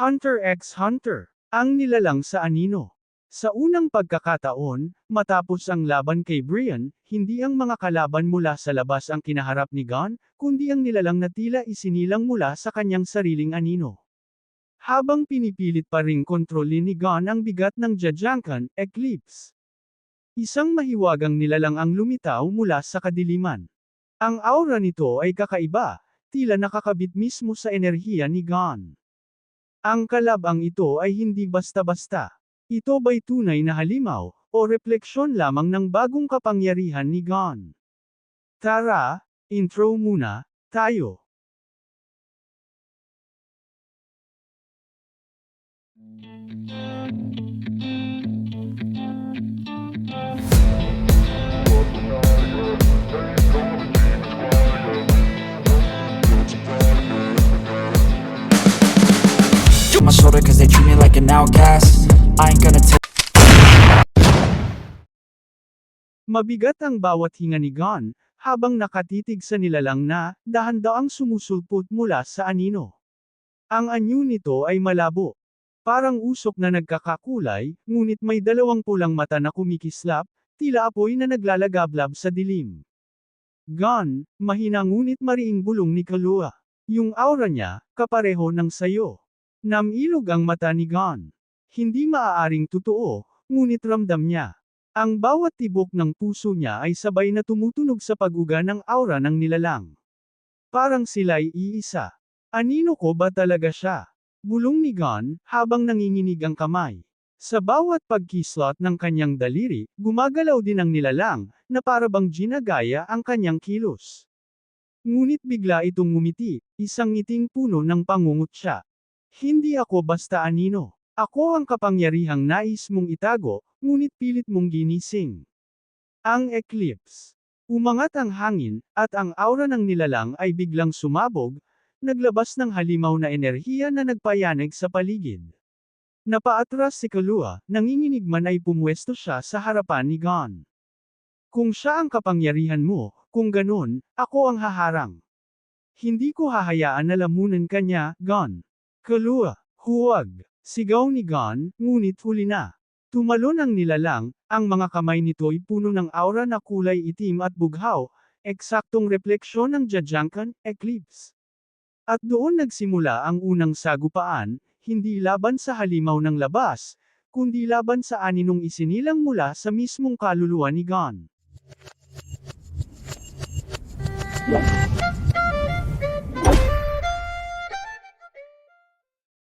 Hunter x Hunter, ang nilalang sa anino. Sa unang pagkakataon, matapos ang laban kay Brian, hindi ang mga kalaban mula sa labas ang kinaharap ni Gon, kundi ang nilalang na tila isinilang mula sa kanyang sariling anino. Habang pinipilit pa ring kontrolin ni Gon ang bigat ng Jajankan, Eclipse. Isang mahiwagang nilalang ang lumitaw mula sa kadiliman. Ang aura nito ay kakaiba, tila nakakabit mismo sa enerhiya ni Gon. Ang kalabang ito ay hindi basta-basta. Ito ba'y tunay na halimaw, o refleksyon lamang ng bagong kapangyarihan ni Gon? Tara, intro muna, tayo. on my shoulder cause they treat me like an outcast I ain't gonna take Mabigat ang bawat hinga ni Gon, habang nakatitig sa nilalang na, dahan-daang sumusulpot mula sa anino. Ang anyo nito ay malabo. Parang usok na nagkakakulay, ngunit may dalawang pulang mata na kumikislap, tila apoy na naglalagablab sa dilim. Gon, mahina ngunit mariing bulong ni Kalua. Yung aura niya, kapareho ng sayo. Namilog ang mata ni Gon. Hindi maaaring totoo, ngunit ramdam niya. Ang bawat tibok ng puso niya ay sabay na tumutunog sa paguga ng aura ng nilalang. Parang sila'y iisa. Anino ko ba talaga siya? Bulong ni Gon, habang nanginginig ang kamay. Sa bawat pagkislot ng kanyang daliri, gumagalaw din ang nilalang, na parabang ginagaya ang kanyang kilos. Ngunit bigla itong ngumiti, isang ngiting puno ng pangungot siya. Hindi ako basta anino. Ako ang kapangyarihang nais mong itago, ngunit pilit mong ginising. Ang eclipse. Umangat ang hangin, at ang aura ng nilalang ay biglang sumabog, naglabas ng halimaw na enerhiya na nagpayanig sa paligid. Napaatras si Kalua, nanginginig man ay pumwesto siya sa harapan ni Gon. Kung siya ang kapangyarihan mo, kung ganun, ako ang haharang. Hindi ko hahayaan na lamunan kanya, Gon. Kalua, huwag. Sigaw ni Gon, ngunit huli na. Tumalon ang nilalang, ang mga kamay nito'y puno ng aura na kulay itim at bughaw, eksaktong refleksyon ng Jajankan, Eclipse. At doon nagsimula ang unang sagupaan, hindi laban sa halimaw ng labas, kundi laban sa aninong isinilang mula sa mismong kaluluwa ni Gon.